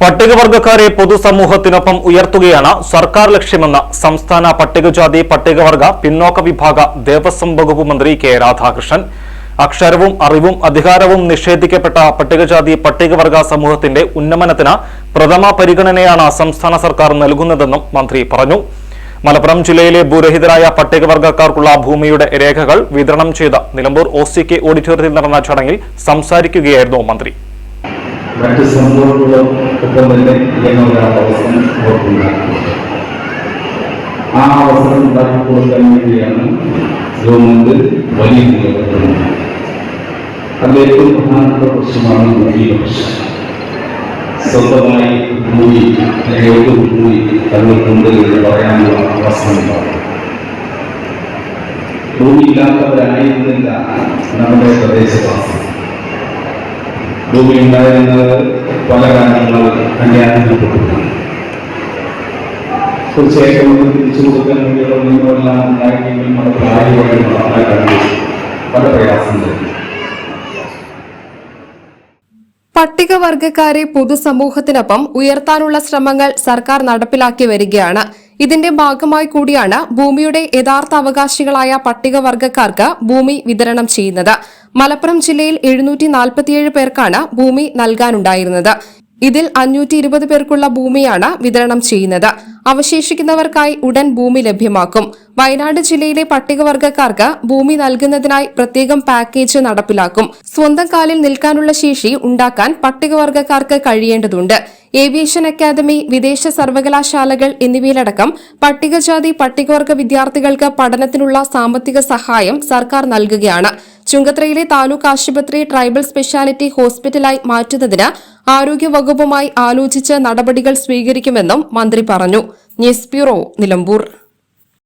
പട്ടികവർഗക്കാരെ പൊതുസമൂഹത്തിനൊപ്പം ഉയർത്തുകയാണ് സർക്കാർ ലക്ഷ്യമെന്ന് സംസ്ഥാന പട്ടികജാതി പട്ടികവർഗ പിന്നോക്ക വിഭാഗ ദേവസ്വം വകുപ്പ് മന്ത്രി കെ രാധാകൃഷ്ണൻ. അക്ഷരവും അറിവും അധികാരവും നിഷേധിക്കപ്പെട്ട പട്ടികജാതി പട്ടികവർഗ സമൂഹത്തിന്റെ ഉന്നമനത്തിന് പ്രഥമ പരിഗണനയാണ് സംസ്ഥാന സർക്കാർ നൽകുന്നതെന്നും മന്ത്രി പറഞ്ഞു. മലപ്പുറം ജില്ലയിലെ ഭൂരഹിതരായ പട്ടികവർഗക്കാർക്കുള്ള ഭൂമിയുടെ രേഖകൾ വിതരണം ചെയ്ത നിലമ്പൂർ ഒ സി കെ ഓഡിറ്റോറിയത്തിൽ നടന്ന ചടങ്ങിൽ സംസാരിക്കുകയായിരുന്നു മന്ത്രി. മറ്റ് സംഭവങ്ങളും ഒപ്പം തന്നെ എന്നുള്ള അവസരം അവർക്കുണ്ടാക്കി ആ അവസരം ഉണ്ടാക്കി കൊടുക്കാൻ വേണ്ടിയാണ് ഗവൺമെന്റ് വലിയ നിലപാടുകൾ അതിൽ ഏറ്റവും പ്രധാനപ്പെട്ട പ്രശ്നമാണ് വലിയ പ്രശ്നം. സ്വന്തമായി ഭൂമി ഒരു ഭൂമി തങ്ങൾക്കുണ്ട് എന്ന് പറയാനുള്ള അവസരം ഉണ്ടാവും ഭൂമി ഇല്ലാത്തവരായിരുന്നില്ല നമ്മുടെ പ്രദേശവാസം ഭൂമി ഉണ്ടായിരുന്നത് പല കാരണങ്ങൾ അന്യായപ്പെട്ടു തീർച്ചയായിട്ടും നമുക്ക് തിരിച്ചു കൊടുക്കാൻ വേണ്ടിയുള്ള നിയമമെല്ലാം അത് പ്രായോഗികമായി പല പട്ടികവർഗക്കാരെ പൊതുസമൂഹത്തിനൊപ്പം ഉയർത്താനുള്ള ശ്രമങ്ങൾ സർക്കാർ നടപ്പിലാക്കി വരികയാണ് ഇതിന്റെ ഭാഗമായി കൂടിയാണ് ഭൂമിയുടെ യഥാർത്ഥ അവകാശികളായ പട്ടികവർഗക്കാർക്ക് ഭൂമി വിതരണം ചെയ്യുന്നത്. മലപ്പുറം ജില്ലയിൽ എഴുന്നൂറ്റി നാൽപ്പത്തിയേഴ് പേർക്കാണ് ഭൂമി നൽകാനുണ്ടായിരുന്നത്. ഇതിൽ അഞ്ഞൂറ്റി ഇരുപത് പേർക്കുള്ള ഭൂമിയാണ് വിതരണം ചെയ്യുന്നത്. അവശേഷിക്കുന്നവർക്കായി ഉടൻ ഭൂമി ലഭ്യമാക്കും. വയനാട് ജില്ലയിലെ പട്ടികവർഗക്കാർക്ക് ഭൂമി നൽകുന്നതിനായി പ്രത്യേകം പാക്കേജ് നടപ്പിലാക്കും. സ്വന്തം കാലിൽ നിൽക്കാനുള്ള ശേഷി ഉണ്ടാക്കാൻ പട്ടികവർഗക്കാർക്ക് കഴിയേണ്ടതുണ്ട്. ഏവിയേഷൻ അക്കാദമി വിദേശ സർവകലാശാലകൾ എന്നിവയിലടക്കം പട്ടികജാതി പട്ടികവർഗ വിദ്യാർത്ഥികൾക്ക് പഠനത്തിനുള്ള സാമ്പത്തിക സഹായം സർക്കാർ നൽകുകയാണ്. ചുങ്കത്രയിലെ താലൂക്ക് ആശുപത്രി ട്രൈബൽ സ്പെഷ്യാലിറ്റി ഹോസ്പിറ്റലായി മാറ്റുന്നതിന് ആരോഗ്യ വകുപ്പുമായി ആലോചിച്ച് നടപടികൾ സ്വീകരിക്കുമെന്നും മന്ത്രി പറഞ്ഞു. News bureau Nilambur.